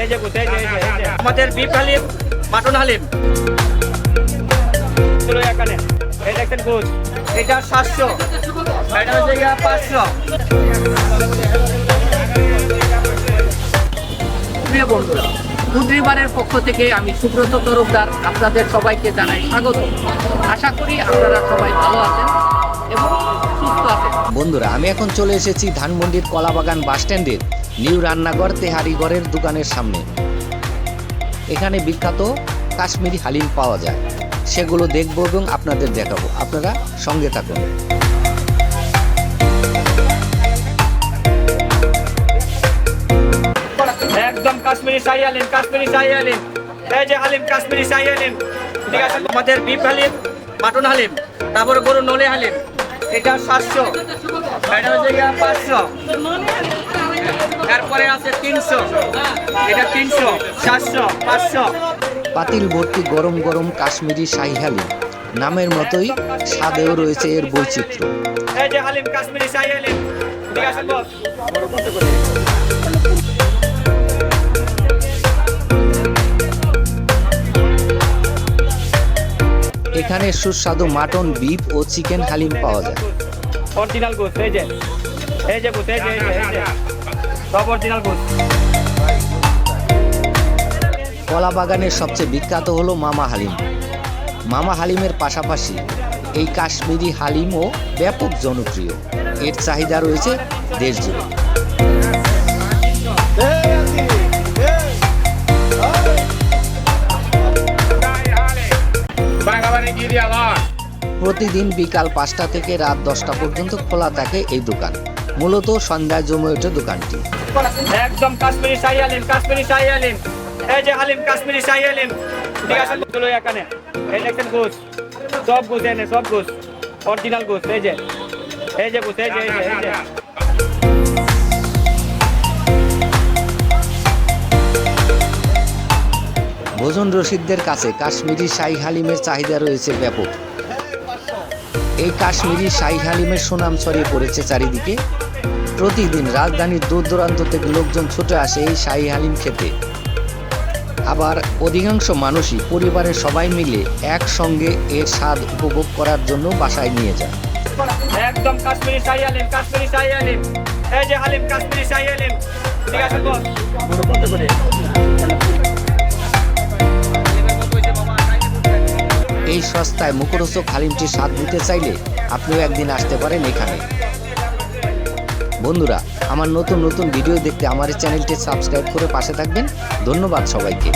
এই যে এই যে। আমাদের বিফ হালিম মাটন হালিম। এখানে। এই এটা সাতশো। এটা হচ্ছে পাঁচশো। প্রিয় বন্ধুরা পক্ষ থেকে আমি সুব্রত তরফদার আপনাদের সবাইকে জানাই স্বাগত। আশা করি আপনারা সবাই ভালো আছেন এবং সুস্থ আছেন। বন্ধুরা আমি এখন চলে এসেছি ধানমন্ডির কলাবাগান বাস স্ট্যান্ডের নিউ রান্নাঘর তেহারিগড়ের দোকানের সামনে। এখানে বিখ্যাত কাশ্মীরি হালিম পাওয়া যায়। সেগুলো দেখব এবং আপনাদের দেখাবো। আপনারা সঙ্গে থাকুন। একদম কাশ্মীরি শাহি হালিম কাশ্মীরি শাহি হালিম এই যে হালিম, কাশ্মীরি শাহি হালিম ঠিক আছে, আমাদের বিফ হালিম, মাটন হালিম, তারপরে গরু নলে হালিম। এটা সাতশো, এটা হচ্ছে পাঁচশো। তারপরে আছে তিনশো। এটা তিনশো সাতশো পাঁচশো। পাতিল ভর্তি গরম গরম কাশ্মীরি শাহি হালিম। নামের মতোই স্বাদেও রয়েছে এর বৈচিত্র্য। এখানে সুস্বাদু মাটন বিফ ও চিকেন হালিম পাওয়া যায়। অরিজিনাল গোস এই যে। এই যে গোস এই যে এই যে, এই যে। কলা বাগানের সবচেয়ে বিখ্যাত হলো মামা হালিম। মামা হালিমের পাশাপাশি এই কাশ্মীরি হালিমও ব্যাপক জনপ্রিয়। এর চাহিদা রয়েছে দেশ জুড়ে। প্রতিদিন বিকাল পাঁচটা থেকে রাত দশটা পর্যন্ত খোলা থাকে এই দোকান। মূলত সন্ধ্যায় জমে ওঠে দোকানটি। একদম কাশ্মীরি শাহি হালিম কাশ্মীরি শাহি হালিম এই যে হালিম কাশ্মীরি শাহি হালিম ঠিক আছে এখানে। এই দেখছেন গোস সব গোস এনে সব গোস অরিজিনাল গোস এই যে। এই যে গোস এই যে এই যে এই যে। ভোজন রসিকদের কাছে কাশ্মীরি শাহি হালিমের চাহিদা রয়েছে ব্যাপক। এই কাশ্মীরি শাহি হালিমের সুনাম ছড়িয়ে পড়েছে চারিদিকে। প্রতিদিন রাজধানীর দূর দূরান্ত থেকে লোকজন ছুটে আসে এই শাহি হালিম খেতে। আবার অধিকাংশ মানুষই পরিবারের সবাই মিলে একসঙ্গে এর স্বাদ উপভোগ করার জন্য বাসায় নিয়ে যায় একদম কাশ্মীরি শাহি হালিম, কাশ্মীরি শাহি হালিম। এই যে হালিম, কাশ্মীরি শাহি হালিম। ঠিক আছে সস্তায় মুখরোচক হালিমটির স্বাদ নিতে চাইলে আপনিও একদিন আসতে পারেন এখানে। বন্ধুরা, আমার নতুন নতুন ভিডিও দেখতে আমার চ্যানেলটি সাবস্ক্রাইব করে পাশে থাকবেন। ধন্যবাদ সবাইকে।